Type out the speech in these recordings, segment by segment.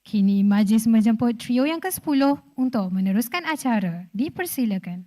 Kini majlis menjemput trio yang ke-10 untuk meneruskan acara. Dipersilakan.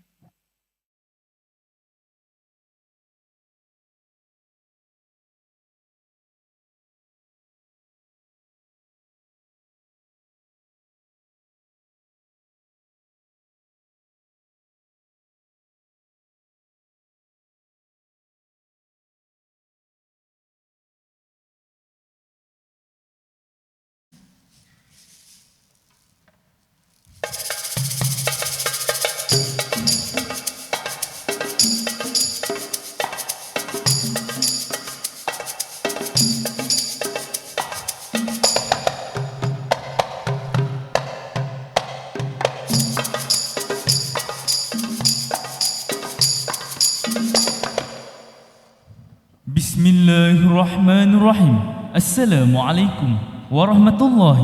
الرحمن الرحيم. السلام عليكم ورحمة الله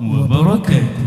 وبركاته.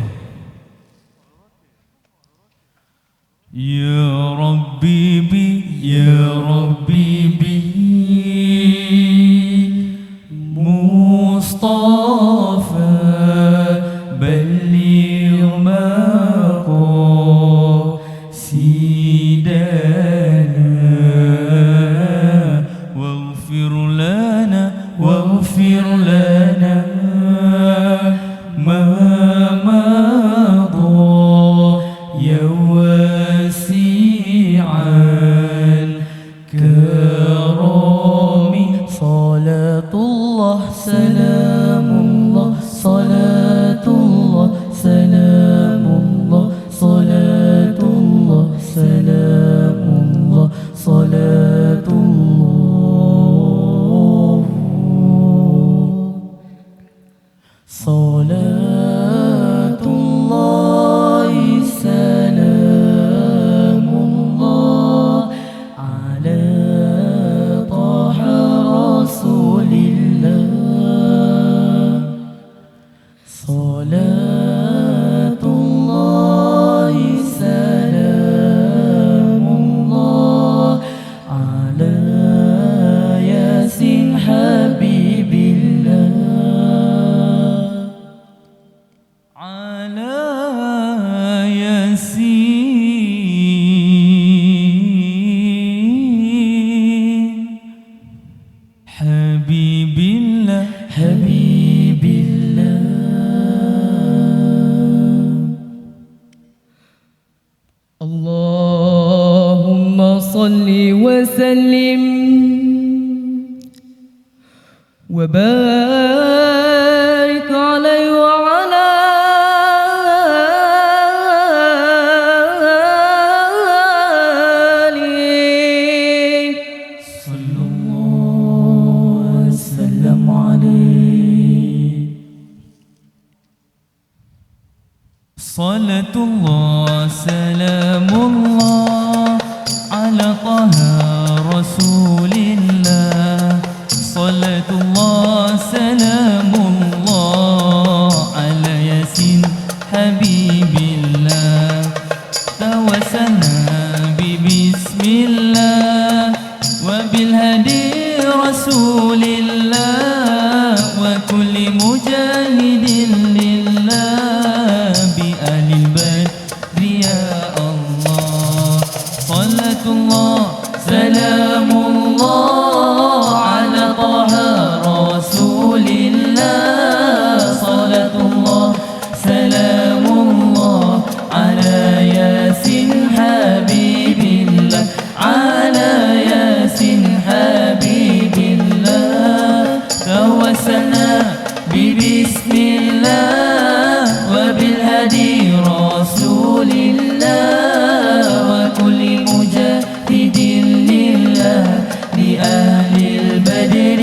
صل وسلم. وبارك رسول أهل البدر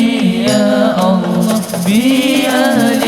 يا الله بأهل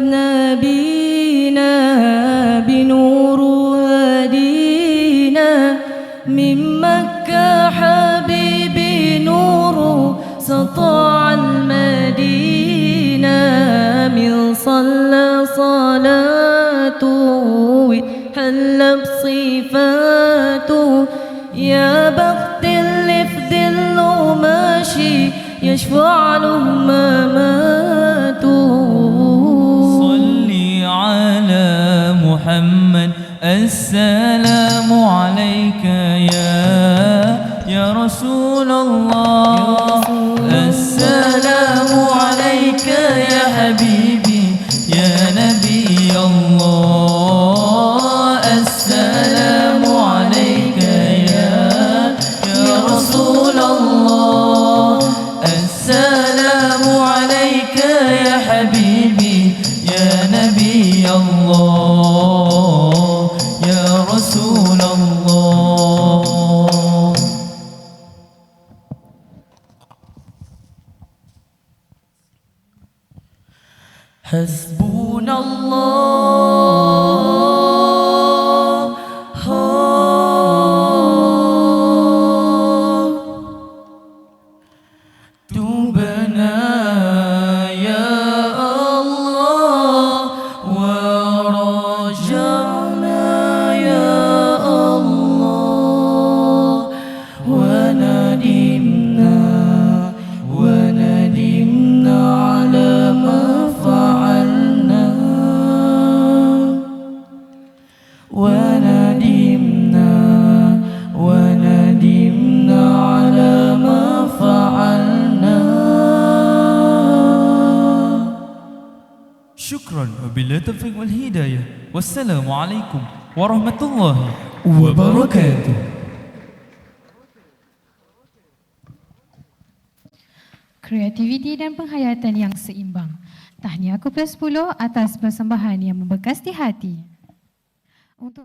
نبينا بنور هدينا من مكة حبيبي نور سطع المدينة. من صلى صلاته حل بصفاته يا بخت اللي في ظله ماشي يشفع له ما السلام عليك يا يا رسول الله. وندمنا وندمنا على ما فعلنا شكرا وبالله التوفيق والهداية والسلام عليكم ورحمة الله وبركاته Kreativiti dan penghayatan yang seimbang. Tahniah ke plus 10 atas persembahan yang membekas di hati. en tant